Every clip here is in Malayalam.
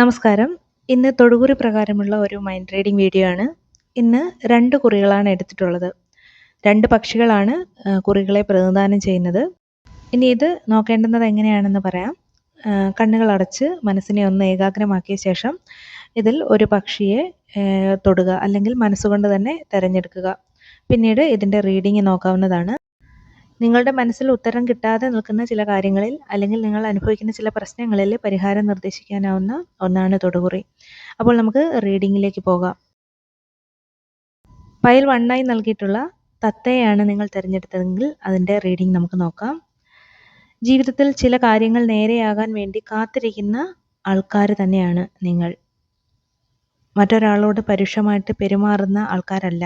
നമസ്കാരം. ഇന്ന് തൊടുകുറി പ്രകാരമുള്ള ഒരു മൈൻഡ് റീഡിംഗ് വീഡിയോ ആണ്. ഇന്ന് രണ്ട് കുറികളാണ് എടുത്തിട്ടുള്ളത്. രണ്ട് പക്ഷികളാണ് കുറികളെ പ്രതിനിധാനം ചെയ്യുന്നത്. ഇനി ഇത് നോക്കേണ്ടുന്നത് എങ്ങനെയാണെന്ന് പറയാം. കണ്ണുകൾ അടച്ച് മനസ്സിനെ ഒന്ന് ഏകാഗ്രമാക്കിയ ശേഷം ഇതിൽ ഒരു പക്ഷിയെ തൊടുക അല്ലെങ്കിൽ മനസ്സുകൊണ്ട് തന്നെ തിരഞ്ഞെടുക്കുക. പിന്നീട് ഇതിന്റെ റീഡിംഗ് നോക്കാവുന്നതാണ്. നിങ്ങളുടെ മനസ്സിൽ ഉത്തരം കിട്ടാതെ നിൽക്കുന്ന ചില കാര്യങ്ങളിൽ അല്ലെങ്കിൽ നിങ്ങൾ അനുഭവിക്കുന്ന ചില പ്രശ്നങ്ങളിൽ പരിഹാരം നിർദ്ദേശിക്കാനാവുന്ന ഒന്നാണ് തൊടുകുറി. അപ്പോൾ നമുക്ക് റീഡിങ്ങിലേക്ക് പോകാം. ഫയൽ വണ്ണായി നൽകിയിട്ടുള്ള തത്തയാണ് നിങ്ങൾ തിരഞ്ഞെടുത്തതെങ്കിൽ അതിന്റെ റീഡിംഗ് നമുക്ക് നോക്കാം. ജീവിതത്തിൽ ചില കാര്യങ്ങൾ നേരെയാകാൻ വേണ്ടി കാത്തിരിക്കുന്ന ആൾക്കാർ തന്നെയാണ് നിങ്ങൾ. മറ്റൊരാളോട് പരുഷമായിട്ട് പെരുമാറുന്ന ആൾക്കാരല്ല.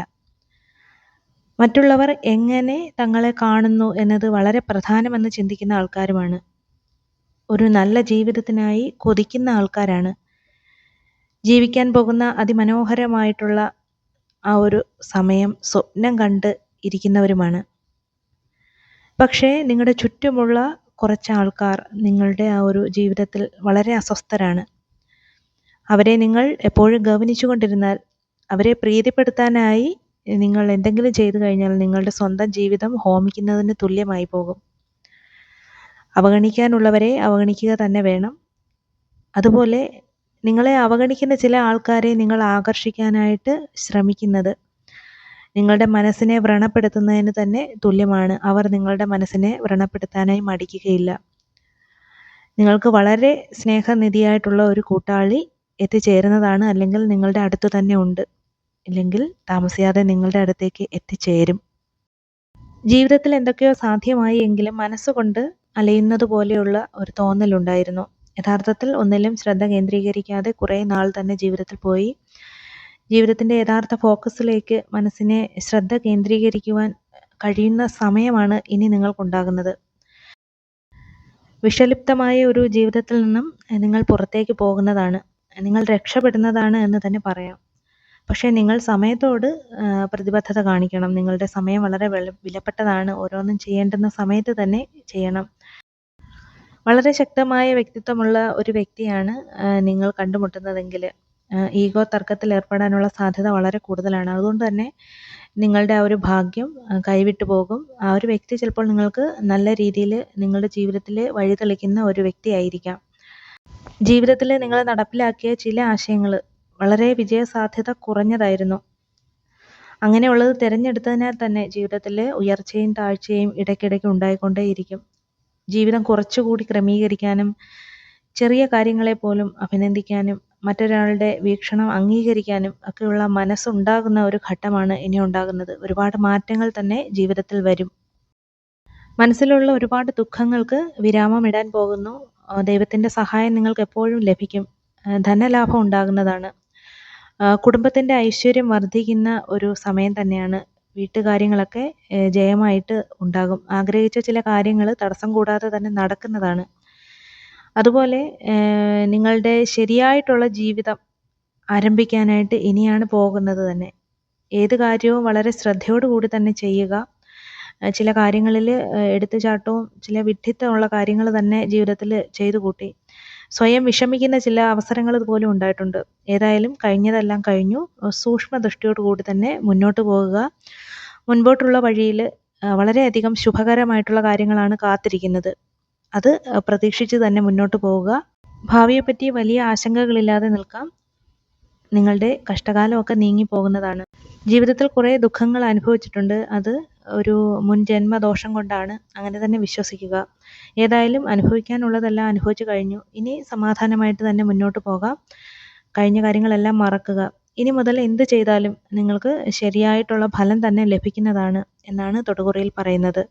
മറ്റുള്ളവർ എങ്ങനെ തങ്ങളെ കാണുന്നു എന്നത് വളരെ പ്രധാനമെന്ന് ചിന്തിക്കുന്ന ആൾക്കാരുമാണ്. ഒരു നല്ല ജീവിതത്തിനായി കൊതിക്കുന്ന ആൾക്കാരാണ്. ജീവിക്കാൻ പോകുന്ന അതിമനോഹരമായിട്ടുള്ള ആ ഒരു സമയം സ്വപ്നം കണ്ട് ഇരിക്കുന്നവരുമാണ്. പക്ഷേ നിങ്ങളുടെ ചുറ്റുമുള്ള കുറച്ച് ആൾക്കാർ നിങ്ങളുടെ ആ ഒരു ജീവിതത്തിൽ വളരെ അസ്വസ്ഥരാണ്. അവരെ നിങ്ങൾ എപ്പോഴും ഗവനിച്ചുകൊണ്ടിരുന്നാൽ അവരെ പ്രീതിപ്പെടുത്താനായി നിങ്ങൾ എന്തെങ്കിലും ചെയ്തു കഴിഞ്ഞാൽ നിങ്ങളുടെ സ്വന്തം ജീവിതം ഹോമിക്കുന്നതിന് തുല്യമായി പോകും. അവഗണിക്കാനുള്ളവരെ അവഗണിക്കുക തന്നെ വേണം. അതുപോലെ നിങ്ങളെ അവഗണിക്കുന്ന ചില ആൾക്കാരെ നിങ്ങൾ ആകർഷിക്കാനായിട്ട് ശ്രമിക്കുന്നത് നിങ്ങളുടെ മനസ്സിനെ വ്രണപ്പെടുത്തുന്നതിന് തന്നെ തുല്യമാണ്. അവർ നിങ്ങളുടെ മനസ്സിനെ വ്രണപ്പെടുത്താനായി മടിക്കുകയില്ല. നിങ്ങൾക്ക് വളരെ സ്നേഹനിധിയായിട്ടുള്ള ഒരു കൂട്ടാളി എത്തിച്ചേരുന്നതാണ് അല്ലെങ്കിൽ നിങ്ങളുടെ അടുത്ത് തന്നെ ഉണ്ട്. ഇല്ലെങ്കിൽ താമസിയാതെ നിങ്ങളുടെ അടുത്തേക്ക് എത്തിച്ചേരും. ജീവിതത്തിൽ എന്തൊക്കെയോ സാധ്യമായി എങ്കിലും മനസ്സുകൊണ്ട് അലയുന്നത് പോലെയുള്ള ഒരു തോന്നലുണ്ടായിരുന്നു യഥാർത്ഥത്തിൽ ഒന്നിലും ശ്രദ്ധ കേന്ദ്രീകരിക്കാതെ കുറേ നാൾ തന്നെ ജീവിതത്തിൽ പോയി. ജീവിതത്തിന്റെ യഥാർത്ഥ ഫോക്കസിലേക്ക് മനസ്സിനെ ശ്രദ്ധ കേന്ദ്രീകരിക്കുവാൻ കഴിയുന്ന സമയമാണ് ഇനി നിങ്ങൾക്കുണ്ടാകുന്നത്. വിഷലിപ്തമായ ഒരു ജീവിതത്തിൽ നിന്നും നിങ്ങൾ പുറത്തേക്ക് പോകുന്നതാണ്. നിങ്ങൾ രക്ഷപ്പെടുന്നതാണ് എന്ന് തന്നെ പറയാം. പക്ഷേ നിങ്ങൾ സമയത്തോട് പ്രതിബദ്ധത കാണിക്കണം. നിങ്ങളുടെ സമയം വളരെ വിലപ്പെട്ടതാണ്. ഓരോന്നും ചെയ്യേണ്ടുന്ന സമയത്ത് തന്നെ ചെയ്യണം. വളരെ ശക്തമായ വ്യക്തിത്വമുള്ള ഒരു വ്യക്തിയാണ് നിങ്ങൾ കണ്ടുമുട്ടുന്നതെങ്കിൽ ഈഗോ തർക്കത്തിൽ ഏർപ്പെടാനുള്ള സാധ്യത വളരെ കൂടുതലാണ്. അതുകൊണ്ട് തന്നെ നിങ്ങളുടെ ആ ഒരു ഭാഗ്യം കൈവിട്ടു പോകും. ആ ഒരു വ്യക്തി ചിലപ്പോൾ നിങ്ങൾക്ക് നല്ല രീതിയിൽ നിങ്ങളുടെ ജീവിതത്തിൽ വഴിതെളിക്കുന്ന ഒരു വ്യക്തിയായിരിക്കാം. ജീവിതത്തിൽ നിങ്ങൾ നടപ്പിലാക്കിയ ചില ആശയങ്ങൾ വളരെ വിജയസാധ്യത കുറഞ്ഞതായിരുന്നു. അങ്ങനെയുള്ളത് തിരഞ്ഞെടുത്തതിനാൽ തന്നെ ജീവിതത്തിൽ ഉയർച്ചയും താഴ്ചയും ഇടയ്ക്കിടയ്ക്ക് ഉണ്ടായിക്കൊണ്ടേയിരിക്കും. ജീവിതം കുറച്ചുകൂടി ക്രമീകരിക്കാനും ചെറിയ കാര്യങ്ങളെ പോലും അഭിനന്ദിക്കാനും മറ്റൊരാളുടെ വീക്ഷണം അംഗീകരിക്കാനും ഒക്കെയുള്ള മനസ്സുണ്ടാകുന്ന ഒരു ഘട്ടമാണ് ഇനി ഉണ്ടാകുന്നത്. ഒരുപാട് മാറ്റങ്ങൾ തന്നെ ജീവിതത്തിൽ വരും. മനസ്സിലുള്ള ഒരുപാട് ദുഃഖങ്ങൾക്ക് വിരാമമിടാൻ പോകുന്നു. ദൈവത്തിന്റെ സഹായം നിങ്ങൾക്ക് എപ്പോഴും ലഭിക്കും. ധനലാഭം ഉണ്ടാകുന്നതാണ്. കുടുംബത്തിന്റെ ഐശ്വര്യം വർദ്ധിക്കുന്ന ഒരു സമയം തന്നെയാണ് വീട്ടുകാര്യങ്ങളൊക്കെ ജയമായിട്ട് ഉണ്ടാകും. ആഗ്രഹിച്ച ചില കാര്യങ്ങൾ തടസ്സം കൂടാതെ തന്നെ നടക്കുന്നതാണ്. അതുപോലെ നിങ്ങളുടെ ശരിയായിട്ടുള്ള ജീവിതം ആരംഭിക്കാനായിട്ട് ഇനിയാണ് പോകുന്നത് തന്നെ. ഏത് കാര്യവും വളരെ ശ്രദ്ധയോടുകൂടി തന്നെ ചെയ്യുക. ചില കാര്യങ്ങളിൽ എടുത്തുചാട്ടവും ചില വിഡ്ഢിത്തമുള്ള കാര്യങ്ങൾ തന്നെ ജീവിതത്തിൽ ചെയ്തു കൂട്ടി സ്വയം വിഷമിക്കുന്ന ചില അവസരങ്ങൾ പോലും ഉണ്ടായിട്ടുണ്ട്. ഏതായാലും കഴിഞ്ഞതെല്ലാം കഴിഞ്ഞു. സൂക്ഷ്മ ദൃഷ്ടിയോടുകൂടി തന്നെ മുന്നോട്ട് പോകുക. മുൻപോട്ടുള്ള വഴിയിൽ വളരെയധികം ശുഭകരമായിട്ടുള്ള കാര്യങ്ങളാണ് കാത്തിരിക്കുന്നത്. അത് പ്രതീക്ഷിച്ച് തന്നെ മുന്നോട്ട് പോവുക ഭാവിയെപ്പറ്റി വലിയ ആശങ്കകളില്ലാതെ നിൽക്കാം. നിങ്ങളുടെ കഷ്ടകാലമൊക്കെ നീങ്ങി പോകുന്നതാണ്. ജീവിതത്തിൽ കുറേ ദുഃഖങ്ങൾ അനുഭവിച്ചിട്ടുണ്ട്. അത് ഒരു മുൻ ജന്മദോഷം കൊണ്ടാണ് അങ്ങനെ തന്നെ വിശ്വസിക്കുക. ഏതായാലും അനുഭവിക്കാനുള്ളതെല്ലാം അനുഭവിച്ചു കഴിഞ്ഞു. ഇനി സമാധാനമായിട്ട് തന്നെ മുന്നോട്ട് പോകാം. കഴിഞ്ഞ കാര്യങ്ങളെല്ലാം മറക്കുക. ഇനി മുതൽ എന്ത് ചെയ്താലും നിങ്ങൾക്ക് ശരിയായിട്ടുള്ള ഫലം തന്നെ ലഭിക്കുന്നതാണ് എന്നാണ് തൊടുകുറിയിൽ പറയുന്നത്.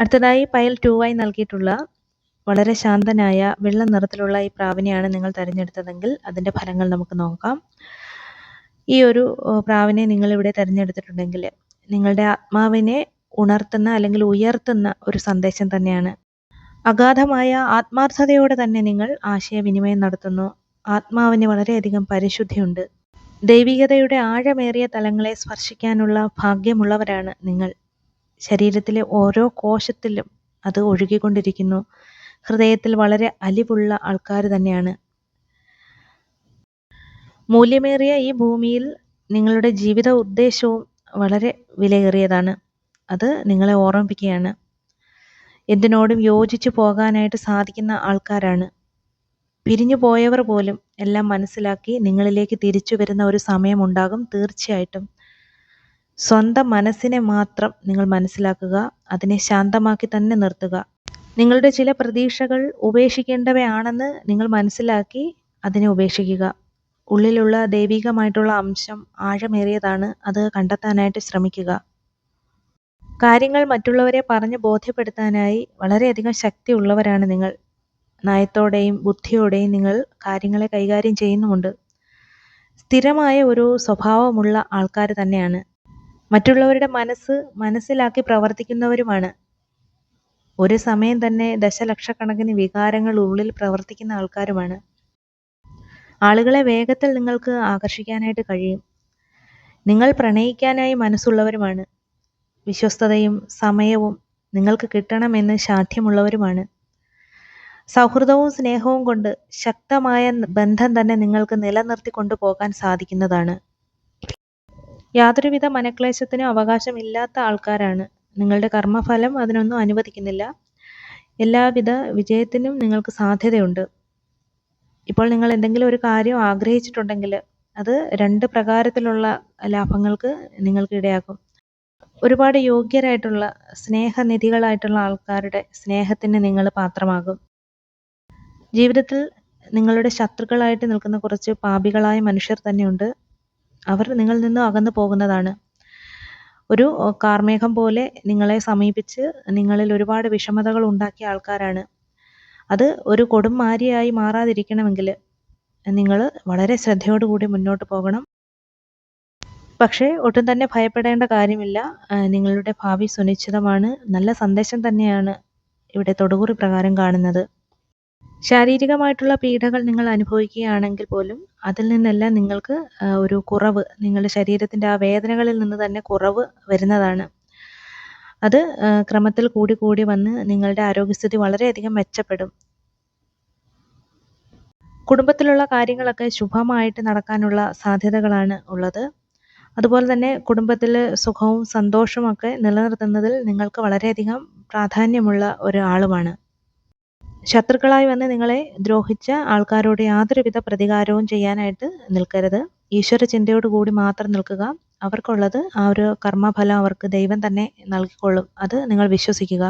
അടുത്തതായി പയൽ ടു ആയി നൽകിയിട്ടുള്ള വളരെ ശാന്തനായ വെള്ള നിറത്തിലുള്ള ഈ പ്രാവിനെയാണ് നിങ്ങൾ തിരഞ്ഞെടുത്തതെങ്കിൽ അതിന്റെ ഫലങ്ങൾ നമുക്ക് നോക്കാം. ഈ ഒരു പ്രാവിനെ നിങ്ങളിവിടെ തിരഞ്ഞെടുത്തിട്ടുണ്ടെങ്കിൽ നിങ്ങളുടെ ആത്മാവിനെ ഉണർത്തുന്ന അല്ലെങ്കിൽ ഉയർത്തുന്ന ഒരു സന്ദേശം തന്നെയാണ്. അഗാധമായ ആത്മാർത്ഥതയോടെ തന്നെ നിങ്ങൾ ആശയവിനിമയം നടത്തുന്നു. ആത്മാവിന് വളരെയധികം പരിശുദ്ധിയുണ്ട്. ദൈവികതയുടെ ആഴമേറിയ തലങ്ങളെ സ്പർശിക്കാനുള്ള ഭാഗ്യമുള്ളവരാണ് നിങ്ങൾ. ശരീരത്തിലെ ഓരോ കോശത്തിലും അത് ഒഴുകിക്കൊണ്ടിരിക്കുന്നു. ഹൃദയത്തിൽ വളരെ അലിവുള്ള ആൾക്കാർ തന്നെയാണ്. മൂല്യമേറിയ ഈ ഭൂമിയിൽ നിങ്ങളുടെ ജീവിത ഉദ്ദേശവും വളരെ വിലയേറിയതാണ്. അത് നിങ്ങളെ ഓർമ്മിപ്പിക്കുകയാണ്. എന്തിനോടും യോജിച്ചു പോകാനായിട്ട് സാധിക്കുന്ന ആൾക്കാരാണ്. പിരിഞ്ഞു പോയവർ പോലും എല്ലാം മനസ്സിലാക്കി നിങ്ങളിലേക്ക് തിരിച്ചു വരുന്ന ഒരു സമയമുണ്ടാകും തീർച്ചയായിട്ടും. സ്വന്തം മനസ്സിനെ മാത്രം നിങ്ങൾ മനസ്സിലാക്കുക അതിനെ ശാന്തമാക്കി തന്നെ നിർത്തുക. നിങ്ങളുടെ ചില പ്രതീക്ഷകൾ ഉപേക്ഷിക്കേണ്ടവയാണെന്ന് നിങ്ങൾ മനസ്സിലാക്കി അതിനെ ഉപേക്ഷിക്കുക. ഉള്ളിലുള്ള ദൈവികമായിട്ടുള്ള അംശം ആഴമേറിയതാണ് അത് കണ്ടെത്താനായിട്ട് ശ്രമിക്കുക. കാര്യങ്ങൾ മറ്റുള്ളവരെ പറഞ്ഞ് ബോധ്യപ്പെടുത്താനായി വളരെയധികം ശക്തിയുള്ളവരാണ് നിങ്ങൾ. നയത്തോടെയും ബുദ്ധിയോടെയും നിങ്ങൾ കാര്യങ്ങളെ കൈകാര്യം ചെയ്യുന്നുമുണ്ട്. സ്ഥിരമായ ഒരു സ്വഭാവമുള്ള ആൾക്കാർ തന്നെയാണ്. മറ്റുള്ളവരുടെ മനസ്സ് മനസ്സിലാക്കി പ്രവർത്തിക്കുന്നവരുമാണ്. ഒരു സമയം തന്നെ ദശലക്ഷക്കണക്കിന് വികാരങ്ങൾ ഉള്ളിൽ പ്രവർത്തിക്കുന്ന ആൾക്കാരുമാണ്. ആളുകളെ വേഗത്തിൽ നിങ്ങൾക്ക് ആകർഷിക്കാനായിട്ട് കഴിയും. നിങ്ങൾ പ്രണയിക്കാനായി മനസ്സുള്ളവരുമാണ്. വിശ്വസ്തതയും സമയവും നിങ്ങൾക്ക് കിട്ടണമെന്ന് ശാഠ്യമുള്ളവരുമാണ്. സൗഹൃദവും സ്നേഹവും കൊണ്ട് ശക്തമായ ബന്ധം തന്നെ നിങ്ങൾക്ക് നിലനിർത്തി കൊണ്ടുപോകാൻ സാധിക്കുന്നതാണ്. യാതൊരുവിധ മനക്ലേശത്തിനും അവകാശമില്ലാത്ത ആൾക്കാരാണ്. നിങ്ങളുടെ കർമ്മഫലം അതിനൊന്നും അനുവദിക്കുന്നില്ല. എല്ലാവിധ വിജയത്തിനും നിങ്ങൾക്ക് സാധ്യതയുണ്ട്. ഇപ്പോൾ നിങ്ങൾ എന്തെങ്കിലും ഒരു കാര്യം ആഗ്രഹിച്ചിട്ടുണ്ടെങ്കിൽ അത് രണ്ട് പ്രകാരത്തിലുള്ള ലാഭങ്ങൾക്ക് നിങ്ങൾക്ക് ഇടയാക്കും. ഒരുപാട് യോഗ്യരായിട്ടുള്ള സ്നേഹനിധികളായിട്ടുള്ള ആൾക്കാരുടെ സ്നേഹത്തിന് നിങ്ങൾ പാത്രമാകും. ജീവിതത്തിൽ നിങ്ങളുടെ ശത്രുക്കളായിട്ട് നിൽക്കുന്ന കുറച്ച് പാപികളായ മനുഷ്യർ തന്നെയുണ്ട്. അവർ നിങ്ങളിൽ നിന്നും അകന്നു പോകുന്നതാണ്. ഒരു കാർമേഘം പോലെ നിങ്ങളെ സമീപിച്ച് നിങ്ങളിൽ ഒരുപാട് വിഷമതകൾ ഉണ്ടാക്കിയ ആൾക്കാരാണ്. അത് ഒരു കൊടുംമാരിയായി മാറാതിരിക്കണമെങ്കിൽ നിങ്ങൾ വളരെ ശ്രദ്ധയോടുകൂടി മുന്നോട്ട് പോകണം. പക്ഷേ ഒട്ടും തന്നെ ഭയപ്പെടേണ്ട കാര്യമില്ല. നിങ്ങളുടെ ഭാവി സുനിശ്ചിതമാണ്. നല്ല സന്ദേശം തന്നെയാണ് ഇവിടെ തൊടുകുറി പ്രകാരം കാണുന്നത്. ശാരീരികമായിട്ടുള്ള പീഡകൾ നിങ്ങൾ അനുഭവിക്കുകയാണെങ്കിൽ പോലും അതിൽ നിന്നെല്ലാം നിങ്ങൾക്ക് ഒരു കുറവ് നിങ്ങളുടെ ശരീരത്തിന്റെ ആ വേദനകളിൽ നിന്ന് തന്നെ കുറവ് വരുന്നതാണ്. അത് ക്രമത്തിൽ കൂടി കൂടി വന്ന് നിങ്ങളുടെ ആരോഗ്യസ്ഥിതി വളരെയധികം മെച്ചപ്പെടും. കുടുംബത്തിലുള്ള കാര്യങ്ങളൊക്കെ ശുഭമായിട്ട് നടക്കാനുള്ള സാധ്യതകളാണ് ഉള്ളത്. അതുപോലെ തന്നെ കുടുംബത്തിൽ സുഖവും സന്തോഷവും ഒക്കെ നിലനിർത്തുന്നതിൽ നിങ്ങൾക്ക് വളരെയധികം പ്രാധാന്യമുള്ള ഒരാളുമാണ്. ശത്രുക്കളായി വന്ന് നിങ്ങളെ ദ്രോഹിച്ച ആൾക്കാരോട് യാതൊരുവിധ പ്രതികാരവും ചെയ്യാനായിട്ട് നിൽക്കരുത്. ഈശ്വര ചിന്തയോടുകൂടി മാത്രം നിൽക്കുക. അവർക്കുള്ളത് ആ ഒരു കർമ്മഫലം അവർക്ക് ദൈവം തന്നെ നൽകിക്കൊള്ളും. അത് നിങ്ങൾ വിശ്വസിക്കുക.